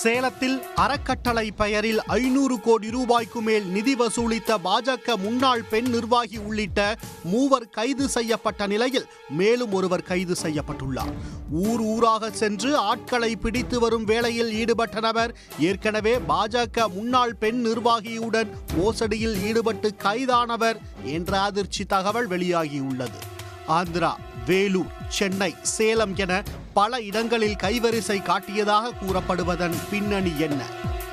சேலத்தில் அறக்கட்டளை பெயரில் ஐநூறு கோடி ரூபாய்க்கு மேல் நிதி வசூலித்த பாஜக முன்னாள் பெண் நிர்வாகி உள்ளிட்ட மூவர் கைது செய்யப்பட்ட நிலையில் மேலும் ஒருவர் கைது செய்யப்பட்டுள்ளார். ஊர் ஊராக சென்று ஆட்களை பிடித்து வரும் வேளையில் ஈடுபட்ட நபர் ஏற்கனவே பாஜக முன்னாள் பெண் நிர்வாகியுடன் மோசடியில் ஈடுபட்டு கைதானவர் என்ற அதிர்ச்சி தகவல் வெளியாகியுள்ளது. ஆந்திரா வேலூர் சென்னை சேலம் என பல இடங்களில் கைவரிசை காட்டியதாக கூறப்படுவதன் பின்னணி என்ன?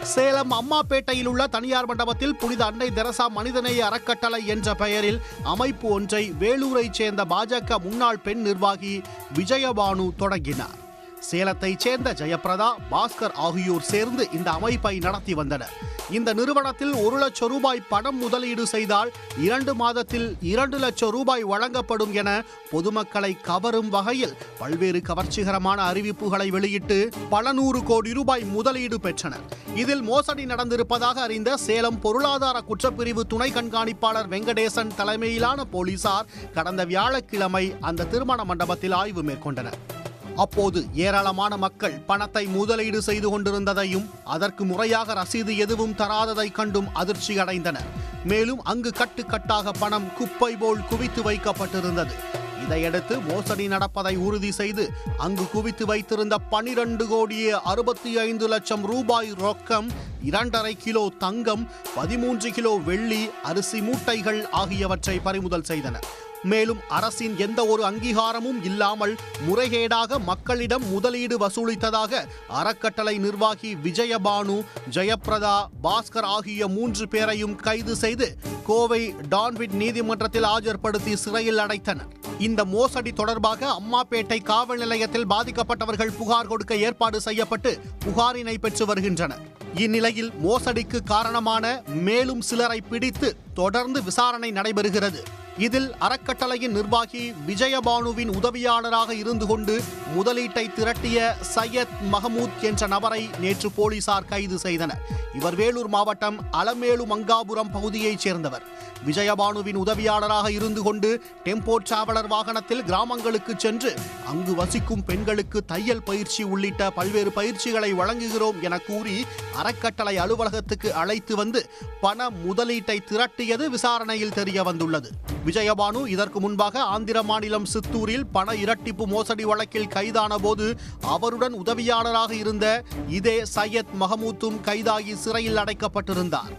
சேலம் அம்மாப்பேட்டையில் உள்ள தனியார் மண்டபத்தில் புனித அன்னை தெரசா மனிதநேய அறக்கட்டளை என்ற பெயரில் அமைப்பு ஒன்றை வேலூரைச் சேர்ந்த பாஜக முன்னாள் பெண் நிர்வாகி விஜயபானு தொடங்கினார். சேலத்தைச் சேர்ந்த ஜெயபிரதா பாஸ்கர் ஆகியோர் சேர்ந்து இந்த அமைப்பை நடத்தி வந்தனர். இந்த நிறுவனத்தில் ஒரு லட்சம் ரூபாய் பணம் முதலீடு செய்தால் இரண்டு மாதத்தில் இரண்டு லட்சம் ரூபாய் வழங்கப்படும் என பொதுமக்களை கவரும் வகையில் பல்வேறு கவர்ச்சிகரமான அறிவிப்புகளை வெளியிட்டு பல நூறு கோடி ரூபாய் முதலீடு பெற்றனர். இதில் மோசடி நடந்திருப்பதாக அறிந்த சேலம் பொருளாதார குற்றப்பிரிவு துணை கண்காணிப்பாளர் வெங்கடேசன் தலைமையிலான போலீசார் கடந்த வியாழக்கிழமை அந்த திருமண மண்டபத்தில் ஆய்வு மேற்கொண்டனர். அப்போது ஏராளமான மக்கள் பணத்தை முதலீடு செய்து கொண்டிருந்ததையும் அதற்கு முறையாக ரசீது எதுவும் தராததை கண்டும் அதிர்ச்சி அடைந்தனர் மேலும் அங்கு கட்டுக்கட்டாக பணம் குப்பை போல் குவித்து வைக்கப்பட்டிருந்தது. இதையடுத்து மோசடி நடப்பதை உறுதி செய்து அங்கு குவித்து வைத்திருந்த பனிரெண்டு கோடியே அறுபத்தி ஐந்து லட்சம் ரூபாய் ரொக்கம் இரண்டரை கிலோ தங்கம் பதிமூன்று கிலோ வெள்ளி அரிசி மூட்டைகள் ஆகியவற்றை பறிமுதல் செய்தனர். மேலும் அரசின் எந்த ஒரு அங்கீகாரமும் இல்லாமல் முறைகேடாக மக்களிடம் முதலீடு வசூலித்ததாக அறக்கட்டளை நிர்வாகி விஜயபானு ஜெயப்பிரதா பாஸ்கர் ஆகிய மூன்று பேரையும் கைது செய்து கோவை டான்விட் நீதிமன்றத்தில் ஆஜர்படுத்தி சிறையில் அடைத்தனர். இந்த மோசடி தொடர்பாக அம்மாப்பேட்டை காவல் நிலையத்தில் பாதிக்கப்பட்டவர்கள் புகார் கொடுக்க ஏற்பாடு செய்யப்பட்டு புகாரினை பெற்று வருகின்றனர். இந்நிலையில் மோசடிக்கு காரணமான மேலும் சிலரை பிடித்து தொடர்ந்து விசாரணை நடைபெறுகிறது. இதில் அறக்கட்டளையின் நிர்வாகி விஜயபானுவின் உதவியாளராக இருந்து கொண்டு முதலீட்டை திரட்டிய சையத் மஹமூத் என்ற நபரை நேற்று போலீசார் கைது செய்தனர். இவர் வேலூர் மாவட்டம் அலமேலு மங்காபுரம் பகுதியைச் சேர்ந்தவர். விஜயபானுவின் உதவியாளராக இருந்து கொண்டு டெம்போ டிராவலர் வாகனத்தில் கிராமங்களுக்கு சென்று அங்கு வசிக்கும் பெண்களுக்கு தையல் பயிற்சி உள்ளிட்ட பல்வேறு பயிற்சிகளை வழங்குகிறோம் என கூறி அறக்கட்டளை அலுவலகத்துக்கு அழைத்து வந்து பண முதலீட்டை திரட்டியது விசாரணையில் தெரிய வந்துள்ளது விஜயபானு இதற்கு முன்பாக ஆந்திர மாநிலம் சித்தூரில் பண இரட்டிப்பு மோசடி வழக்கில் கைதான போது அவருடன் உதவியாளராக இருந்த இதே சையத் மஹமூத்தும் கைதாகி சிறையில் அடைக்கப்பட்டிருந்தார்.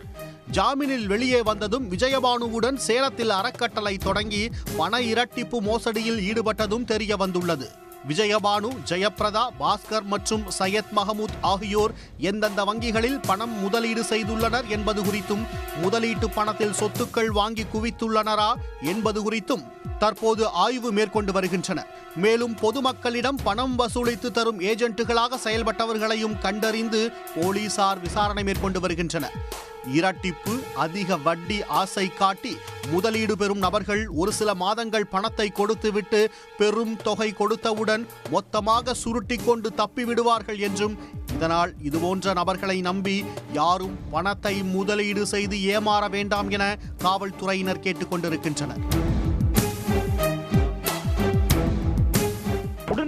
ஜாமீனில் வெளியே வந்ததும் விஜயபானுவுடன் சேலத்தில் அறக்கட்டளை தொடங்கி பண இரட்டிப்பு மோசடியில் ஈடுபட்டதும் தெரிய வந்துள்ளது. விஜயபானு ஜெயப்பிரதா பாஸ்கர் மற்றும் சையத் மஹமூத் ஆகியோர் எந்தெந்த வங்கிகளில் பணம் முதலீடு செய்துள்ளனர் என்பது குறித்தும் முதலீட்டு பணத்தில் சொத்துக்கள் வாங்கி குவித்துள்ளனரா என்பது குறித்தும். தற்போது ஆய்வு மேற்கொண்டு வருகின்றனர். மேலும் பொதுமக்களிடம் பணம் வசூலித்து தரும் ஏஜென்ட்டுகளாக செயல்பட்டவர்களையும் கண்டறிந்து போலீசார் விசாரணை மேற்கொண்டு வருகின்றனர். இரட்டிப்பு அதிக வட்டி ஆசை காட்டி முதலீடு பெறும் நபர்கள் ஒரு சில மாதங்கள் பணத்தை கொடுத்துவிட்டு பெரும் தொகை கொடுத்தவுடன் மொத்தமாக சுருட்டி கொண்டு தப்பி விடுவார்கள் என்றும் இதனால் இதுபோன்ற நபர்களை நம்பி யாரும் பணத்தை முதலீடு செய்து ஏமாற வேண்டாம் என காவல்துறையினர் கேட்டுக்கொண்டிருக்கின்றனர்.